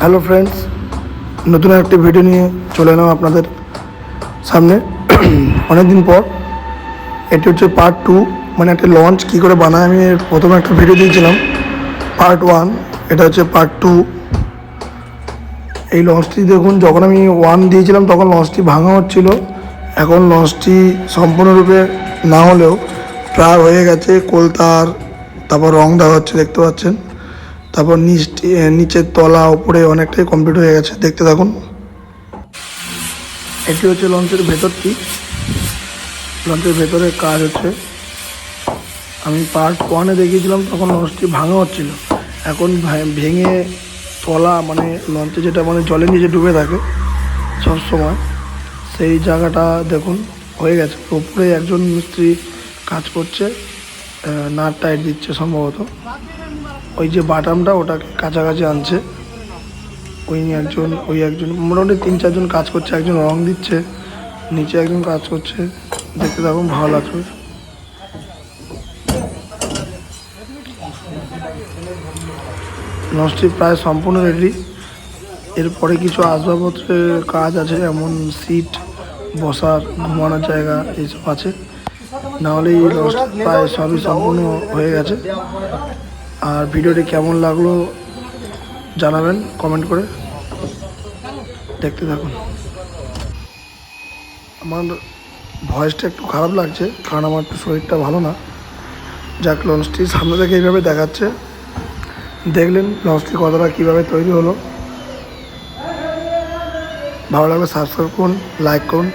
Hello friends নতুন একটি video নিয়ে চলে এলাম আপনাদের সামনে। অনেকদিন পর এটি হচ্ছে পার্ট টু মানে একটা লঞ্চ কী করে বানায় আমি প্রথমে একটা ভিডিও দিয়েছিলাম। পার্ট ওয়ান এটা হচ্ছে পার্ট টু এই লঞ্চটি দেখুন, যখন আমি ওয়ান দিয়েছিলাম, তখন লঞ্চটি ভাঙা হচ্ছিল। এখন লঞ্চটি সম্পূর্ণরূপে না হলেও, প্রায় হয়ে গেছে কোলতার, তারপর রং দেওয়া হচ্ছে দেখতে পাচ্ছেন। তারপর নিচটি এ, নিচের তলা ওপরে অনেকটাই কমপ্লিট হয়ে গেছে। দেখতে থাকুন। এটি হচ্ছে লঞ্চের ভেতরটি লঞ্চের ভেতরে কাজ হচ্ছে। আমি পার্ট ওয়ানে দেখিয়েছিলাম তখন লঞ্চটি ভাঙা হচ্ছিল। এখন ভেঙে তলা মানে লঞ্চে যেটা মানে জলের নিচে ডুবে থাকে সব সময় সেই জায়গাটা দেখুন হয়ে গেছে। উপরে একজন মিস্ত্রি কাজ করছে। নাট টাইট দিচ্ছে সম্ভবত। ওই যে বাটামটা ওটাকে কাছাকাছি আনছে। ওই একজন ওই একজন, মোটামুটি তিন চারজন কাজ করছে, একজন রং দিচ্ছে, নিচে একজন কাজ করছে। দেখতে থাকুন, ভালো লাগবে লঞ্চটি প্রায় সম্পূর্ণ রেডি এরপরে কিছু আসবাবপত্রের কাজ আছে, যেমন সিট বসার, ঘুমানোর জায়গা, এইসব আছে। নাহলে এই প্রায় সবই সম্পূর্ণ হয়ে গেছে। আর ভিডিওটি কেমন লাগল জানাবেন কমেন্ট করে দেখতে থাকুন। আমার ভয়েসটা একটু খারাপ লাগছে, কারণ আমার একটু শরীরটা ভালো না। যাক লঞ্চটি সামনে থেকে এইভাবে দেখাচ্ছে। দেখলেন লঞ্চটি কতটা কীভাবে তৈরি হলো। ভালো লাগলে সাবস্ক্রাইব করুন লাইক করুন।